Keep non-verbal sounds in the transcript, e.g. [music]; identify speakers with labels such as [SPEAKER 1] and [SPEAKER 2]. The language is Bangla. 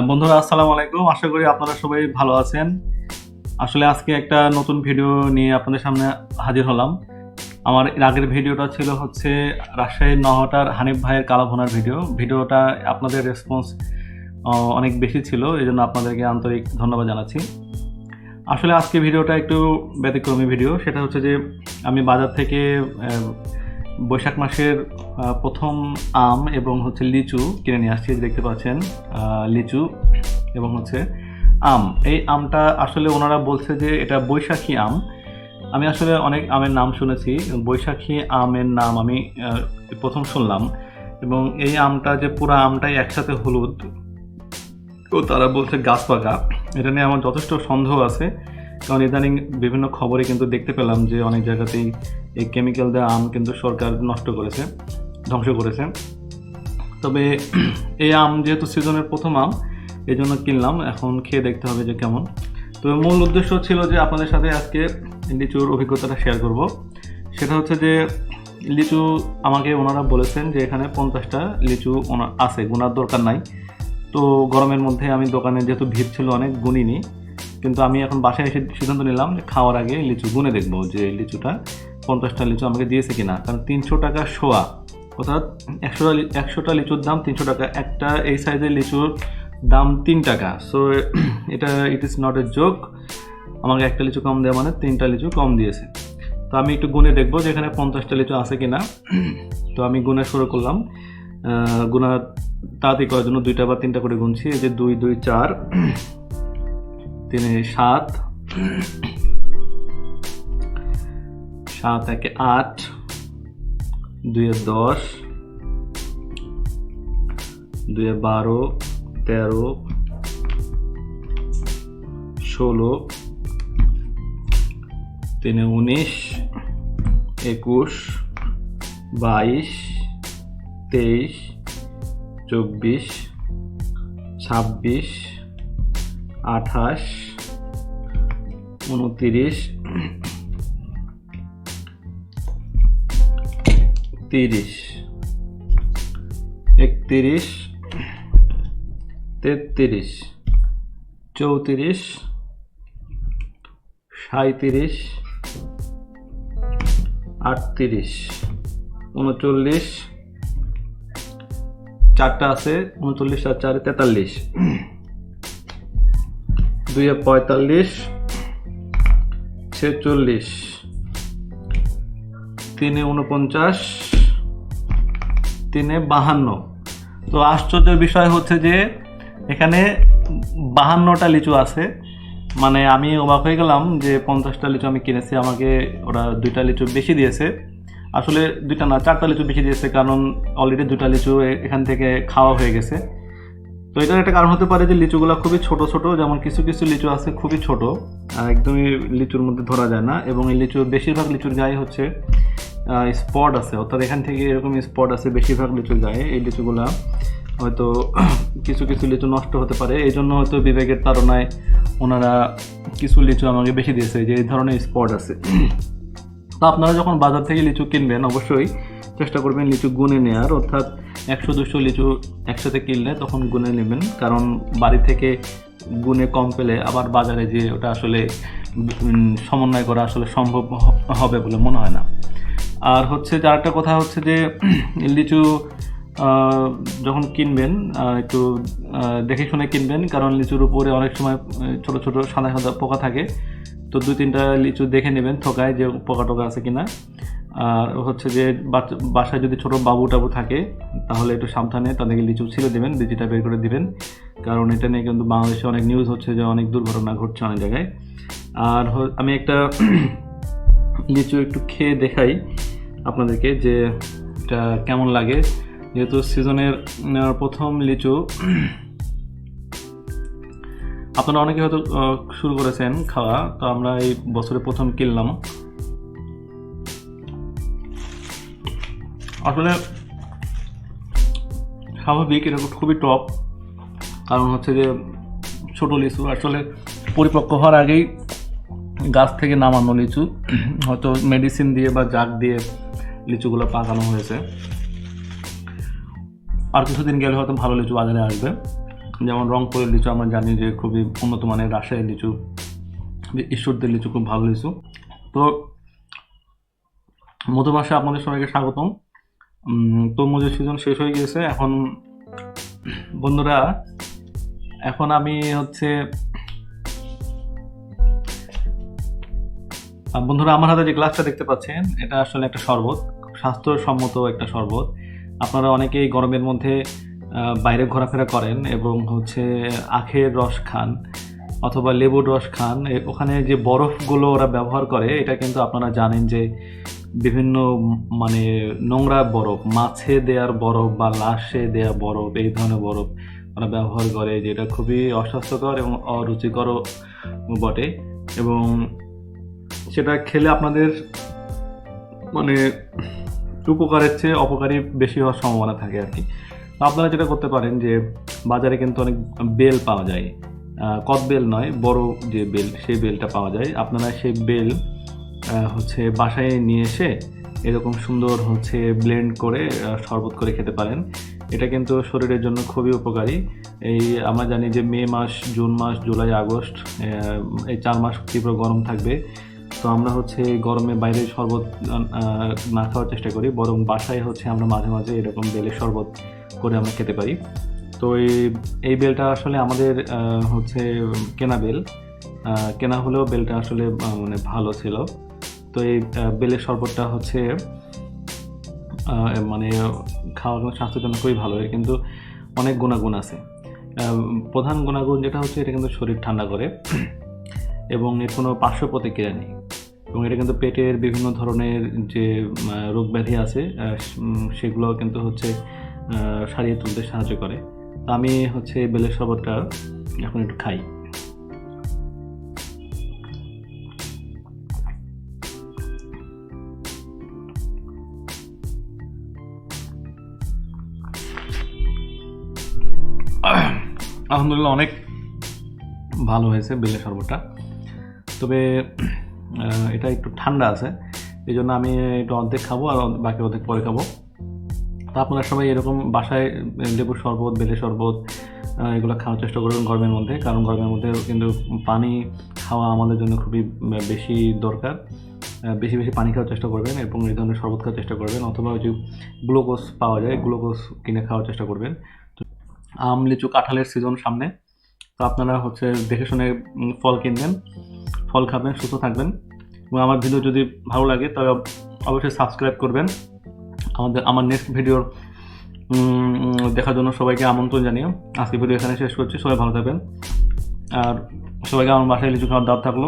[SPEAKER 1] বন্ধুরা, আসসালামু আলাইকুম। আশা করি আপনারা সবাই ভালো আছেন। আসলে আজকে একটা নতুন ভিডিও নিয়ে আপনাদের সামনে হাজির হলাম। আমার এর আগের ভিডিওটা ছিল হচ্ছে রাজশাহীর নহটার হানিফ ভাইয়ের কালাভোনার ভিডিও। ভিডিওটা আপনাদের রেসপন্স অনেক বেশি ছিল এই জন্য আপনাদেরকে আন্তরিক ধন্যবাদ জানাচ্ছি। আসলে আজকে ভিডিওটা একটু ব্যতিক্রমী ভিডিও। সেটা হচ্ছে যে আমি বাজার থেকে বৈশাখ মাসের প্রথম আম এবং হচ্ছে লিচু কিনে নিয়ে আসছি দেখতে পাচ্ছেন লিচু এবং হচ্ছে আম। এই আমটা আসলে ওনারা বলছে যে এটা বৈশাখী আম। আমি আসলে অনেক আমের নাম শুনেছি, বৈশাখী আমের নাম আমি প্রথম শুনলাম। এবং এই আমটা যে পুরো আমটাই একসাথে হলুদ তো তারা বলছে গাছ পাকা এটা নিয়ে আমার যথেষ্ট সন্দেহ আছে। কারণ ইদানিং বিভিন্ন খবরে কিন্তু দেখতে পেলাম যে অনেক জায়গাতেই এই কেমিক্যাল দেওয়া আম কিন্তু সরকার নষ্ট করেছে, ধ্বংস করেছে। তবে [clears throat] এই আম যেহেতু সিজনের প্রথম আম, এই জন্য কিনলাম। এখন খেয়ে দেখতে হবে যে কেমন। তবে মূল উদ্দেশ্য ছিল যে আপনাদের সাথে আজকে লিচুর অভিজ্ঞতাটা শেয়ার করব। সেটা হচ্ছে যে লিচু আমাকে ওনারা বলেছেন যে এখানে পঞ্চাশটা লিচু ওনার আছে, গোনার দরকার নাই। তো গরমের মধ্যে আমি দোকানে যেহেতু ভিড় ছিল অনেক, গুনিনি। কিন্তু আমি এখন বাসায় এসে সিদ্ধান্ত নিলাম যে খাওয়ার আগে লিচু গুনে দেখব যে লিচুটা পঞ্চাশটা লিচু আমাকে দিয়েছে কিনা? কারণ তিনশো টাকা শোয়া অর্থাৎ একশোটা একশোটা লিচুর দাম তিনশো টাকা। একটা এই সাইজের লিচুর দাম তিন টাকা। সো [clears throat] এটা it is not a joke আমাকে একটা লিচু কম দেওয়া মানে তিনটা লিচু কম দিয়েছে। তো আমি একটু গুনে দেখব যে এখানে পঞ্চাশটা লিচু আছে কি না [clears throat] তো আমি গুনে শুরু করলাম। গুনা তাড়াতাড়ি করার জন্য দুইটা বা তিনটা করে গুনছি। এই যে দুই দুই, চার, [clears throat] তিনে, সাত সাত, একে আট, দুয়ে দশ, দুয়ে বারো, তেরো, ষোলো, তিনে উনিশ, একুশ, বাইশ, তেইশ, চব্বিশ, ছাব্বিশ, আঠাশ, উনতিরিশ তিরিশ একত্রিশ, তেত্রিশ, চৌত্রিশ সাঁত্রিশ আটত্রিশ। উনচল্লিশ, চারটা আছে, উনচল্লিশ আর চারে তেতাল্লিশ। দুইয়ে পঁয়তাল্লিশ, ছেচল্লিশ। তিনে উনপঞ্চাশ তিনে বাহান্ন। তো আশ্চর্যের বিষয় হচ্ছে যে, এখানে বাহান্নটা লিচু আছে। মানে আমি অবাক হয়ে গেলাম যে পঞ্চাশটা লিচু আমি কিনেছি, আমাকে ওরা দুইটা লিচু বেশি দিয়েছে। আসলে দুইটা না, চারটা লিচু বেশি দিয়েছে, কারণ অলরেডি দুটা লিচু এখান থেকে খাওয়া হয়ে গেছে। তো এটার একটা কারণ হতে পারে যে লিচুগুলো খুবই ছোট ছোট, যেমন কিছু কিছু লিচু আছে খুবই ছোট একদমই লিচুর মধ্যে ধরা যায় না। এবং এই লিচু বেশিরভাগ লিচুর গায়ে হচ্ছে স্পট আছে। অর্থাৎ এখান থেকে এরকম স্পট আছে, বেশিরভাগ লিচু যায় এই লিচুগুলা। হয়তো [clears throat] কিছু কিছু লিচু নষ্ট হতে পারে। এই জন্য হয়তো বিবেকের তাড়নায় ওনারা কিছু লিচু আমাকে বেশি দিয়েছে, যে এই ধরনের স্পট আছে। [clears throat] তো আপনারা যখন বাজার থেকে লিচু কিনবেন, অবশ্যই চেষ্টা করবেন লিচু গুনে নেওয়ার অর্থাৎ একশো, দুশো লিচু একসাথে কিনলে তখন গুনে নেবেন। কারণ বাড়ি থেকে গুনে কম পেলে আবার বাজারে যে ওটা আসলে সমন্বয় করা আসলে সম্ভব হবে বলে মনে হয় না। আর হচ্ছে যে আরেকটা কথা হচ্ছে যে, [clears throat] লিচু যখন কিনবেন একটু দেখে শুনে কিনবেন, কারণ লিচুর উপরে অনেক সময় ছোট ছোট সাদা সাদা পোকা থাকে। তো দু তিনটা লিচু দেখে নেবেন থোকায় যে পোকা টোকা আছে কিনা। আর হচ্ছে যে বাসায় যদি ছোট বাবু টাবু থাকে, তাহলে একটু সাবধানে তাদেরকে লিচু ছিঁড়ে দেবেন বিচিটা বের করে দিবেন। কারণ এটা নিয়ে কিন্তু বাংলাদেশে অনেক নিউজ হচ্ছে যে অনেক দুর্ঘটনা ঘটছে অনেক জায়গায়। আর আমি একটা [clears throat] লিচু একটু খেয়ে দেখাই। আপনাদেরকে যে এটা কেমন লাগে, যেহেতু সিজনের প্রথম লিচু, আপনারা অনেকে হয়তো শুরু করেছেন খাওয়া, তো আমরা এই বছরে প্রথম কিনলাম। আসলে স্বাভাবিক, এটা খুবই টপ, কারণ হচ্ছে যে ছোট লিচু, আসলে পরিপক্ক হওয়ার আগেই গাছ থেকে নামানো লিচু, হয়তো মেডিসিন দিয়ে বা জাগ দিয়ে লিচুগুলো পাকানো হয়েছে। আর কিছুদিন গেলে হয়তো ভালো লিচু বাজারে আসবে। যেমন রংপুরের লিচু আমরা জানি যে খুবই উন্নত মানের রাজশাহীর লিচু ঈশ্বরদের লিচু খুব ভালো লিচু। তো মধু মাসে আপনাদের সবাইকে স্বাগতম। উম, তরমুজের সিজন শেষ হয়ে গিয়েছে। এখন বন্ধুরা এখন আমি হচ্ছে বন্ধুরা, আমার হাতে যে গ্লাসটা দেখতে পাচ্ছেন, এটা আসলে একটা শরবত স্বাস্থ্যসম্মত একটা শরবত। আপনারা অনেকেই গরমের মধ্যে বাইরে ঘোরাফেরা করেন এবং হচ্ছে আখের রস খান অথবা লেবুর রস খান। ওখানে যে বরফগুলো ওরা ব্যবহার করে, এটা কিন্তু আপনারা জানেন যে বিভিন্ন মানে নোংরা বরফ, মাছে দেওয়ার বরফ বা লাশে দেওয়া বরফ, এই ধরনের বরফ ওরা ব্যবহার করে, যেটা খুবই অস্বাস্থ্যকর এবং অরুচিকরও বটে। এবং সেটা খেলে আপনাদের মানে উপকারের চেয়ে অপকারী বেশি হওয়ার সম্ভাবনা থাকে আর কি। আপনারা যেটা করতে পারেন যে বাজারে কিন্তু অনেক বেল পাওয়া যায়। আহ, কদ বেল নয় বড় যে বেল সেই বেলটা পাওয়া যায়। আপনারা সেই বেল হচ্ছে বাসায় নিয়ে এসে এরকম সুন্দর হচ্ছে ব্লেন্ড করে শরবত করে খেতে পারেন। এটা কিন্তু শরীরের জন্য খুবই উপকারী। এই আমরা জানি যে মে মাস জুন মাস জুলাই আগস্ট এই চার মাস তীব্র গরম থাকবে। তো আমরা হচ্ছে গরমে বাইরে শরবত না খাওয়ার চেষ্টা করি, বরং বাসায় হচ্ছে আমরা মাঝে মাঝে এরকম বেলের শরবত করে আমরা খেতে পারি। তো এই এই বেলটা আসলে আমাদের হচ্ছে কেনা বেল। কেনা হলেও বেলটা আসলে মানে ভালো ছিল। তো এই বেলের শরবতটা হচ্ছে মানে খাওয়ার জন্য স্বাস্থ্যের জন্য খুবই ভালো কিন্তু অনেক গুণাগুণ আছে। প্রধান গুণাগুণ যেটা হচ্ছে, এটা কিন্তু শরীর ঠান্ডা করে। এবং এর কোনো পার্শ্ব প্রতিক্রিয়া নেই। এবং এটা কিন্তু পেটের বিভিন্ন ধরনের যে রোগ ব্যাধি আছে সেগুলো কিন্তু হচ্ছে সারিয়ে তুলতে সাহায্য করে। তো আমি হচ্ছে বেলের শরবতটা এখন একটু খাই। আলহামদুলিল্লাহ অনেক ভালো হয়েছে বেলের শরবতটা। তবে এটা একটু ঠান্ডা আছে। এই জন্য আমি একটু অর্ধেক খাব আর বাকি অর্ধেক পরে খাব। তো আপনারা সবাই এরকম বাসায় লেবুর শরবত, বেলের শরবত এগুলো খাওয়ার চেষ্টা করবেন গরমের মধ্যে। কারণ গরমের মধ্যে কিন্তু পানি খাওয়া আমাদের জন্য খুবই বেশি দরকার। বেশি বেশি পানি খাওয়ার চেষ্টা করবেন এবং এই ধরনের শরবত খাওয়ার চেষ্টা করবেন অথবা যে গ্লুকোজ পাওয়া যায়, গ্লুকোজ কিনে খাওয়ার চেষ্টা করবেন। আম, লিচু, কাঁঠালের সিজন সামনে। আপনারা হচ্ছে দেখে শুনে ফল কিনবেন, ফল খাবেন, সুস্থ থাকবেন। এবং আমার ভিডিও যদি ভালো লাগে, তবে অবশ্যই সাবস্ক্রাইব করবেন। আমাদের, আমার নেক্সট ভিডিওর দেখার জন্য সবাইকে আমন্ত্রণ জানিয়ে আজকে ভিডিও এখানে শেষ করছি। সবাই ভালো থাকবেন। আর সবাইকে আমার বাসায় লিচু খাওয়ার দাওয়াত থাকল।